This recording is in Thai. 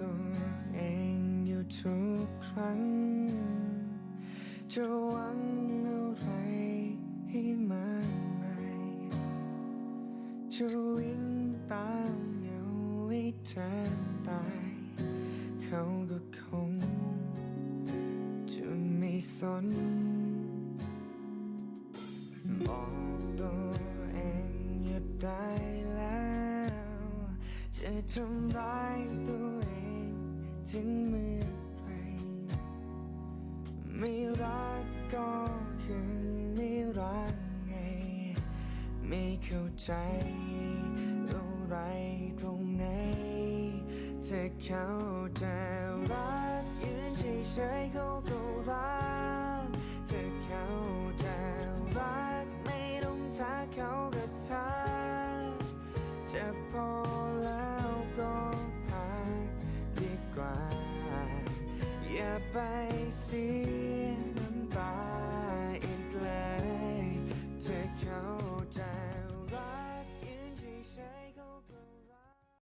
ตัวเองอยู่ทุกครั้ง จะหวังอะไรให้มากมายจะวิ่งตามเหงาให้แทนตาย เขาก็คง จะไม่สนบอกตัวเองหยุดได้แล้ว จะทำร้ายตัวเอง ถึงเมื่อไรไม่รักก็คือไม่รักไง ไม่เข้าใจอะไรตรงไหนเธอเขาจะรักยืนเฉยๆเขาก็รัก ไปเสีย